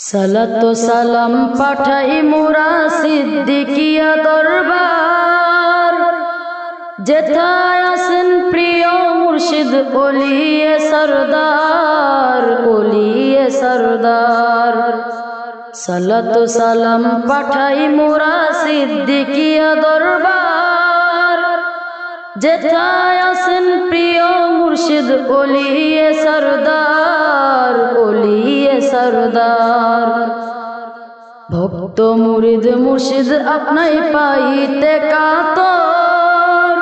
সালাত সালাম পাঠাই মোরা সিদ্দিকিয়া দরবার। যেথায় আসেন প্রিয় মুর্শিদ ওলিয়ে সরদার ওলিয়ে সরদার। সালাত সালাম পাঠাই মোরা সিদ্দিকিয়া দরবার। যেথায় আসেন প্রিয় মুর্শিদ ওলিয়ে সরদার ভক্ত মুরিদ মুর্শিদ আপনাই পাইতে কাতর।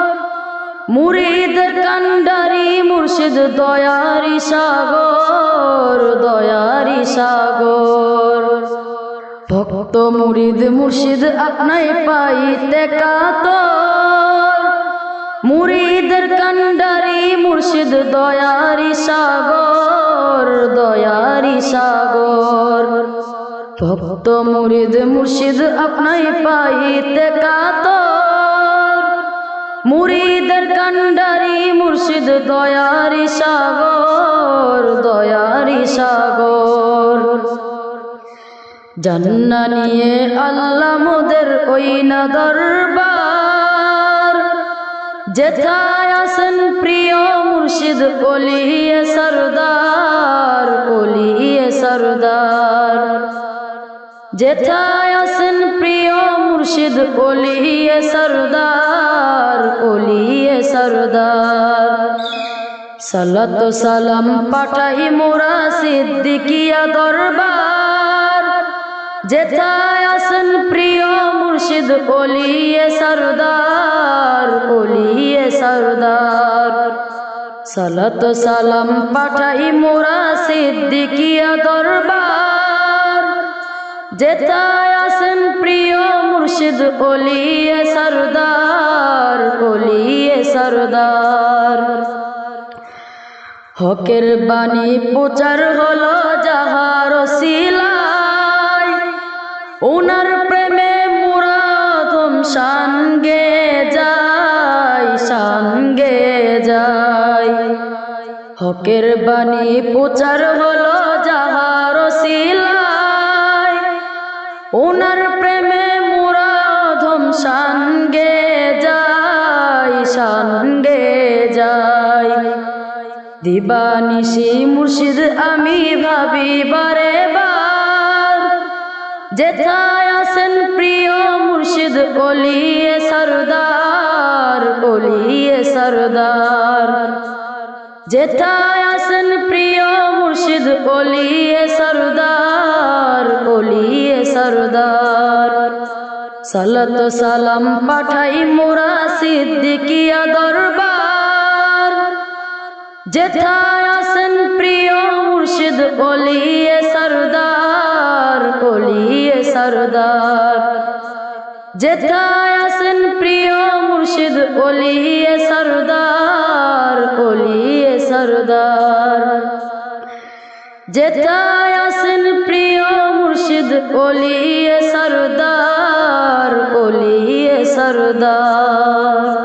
মুরিদের কান্ডারি মুর্শিদ দয়ারি সাগর দয়ারি সাগর। ভক্ত মুরিদ মুর্শিদ আপনাই পাইতে কাতর। মুরিদের কান্ডারি মুর্শিদ দয়ারি সাগর দয়ারি সাগর। ভক্ত মুরিদ মুর্শিদ আপনাই পাইতে কাতর। মুরিদের কান্ডারি মুর্শিদ দয়ারি সাগর দয়ারি সাগর। জান্না নিয়ে আল্লাহ মোদের ওই না দরবার। যেথায় আসেন প্রিয় মুর্শিদ ওলিয়ে সরদার ওলিয়ে সরদার। যেথায় আসেন প্রিয় মুর্শিদ ওলিয়ে সরদার ওলিয়ে সরদার। সালাত সালাম পাঠাই মোরা সিদ্দিকিয়া দরবার। যেথায় আসেন প্রিয় মুর্শিদ ওলিয়ে সরদার ওলিয়ে সরদার। সালাত সালাম পাঠাই মোরা সিদ্দিকিয়া দরবার। যেথায় আসেন প্রিয় মুর্শিদ ওলিয়ে সরদার ওলিয়ে সরদার। হকের বাণী প্রচার হলো যাহার শিলায় ওনার প্রেমে মুরাদম সানগে যায় সানগে যায়। হকের বাণী প্রচার হলো যাহার শিলায় ওনার প্রেমে মুরাদম সানগে যায় সানগে যায় দিবানিশি মুর্শিদ আমি ভাবি বারে বার। যেথায় আসেন প্রিয় মুর্শিদ ওলিয়ে সরদার ওলিয়ে সরদার। যেথায় আসেন প্রিয় মুর্শিদ ওলিয়ে সরদার ওলিয়ে সরদার। সালাত সালাম পাঠাই মোরা সিদ্দিকিয়া দরবার। যেথায় আসেন প্রিয় মুর্শিদ ওলিয়ে সরদার ওলিয়ে সরদার। যেথায় আসেন প্রিয় মুর্শিদ ওলিয়ে সরদার ওলিয়ে সরদার। যেথায় মুর্শিদ ওলিয়ে সরদার ওলিয়ে সরদার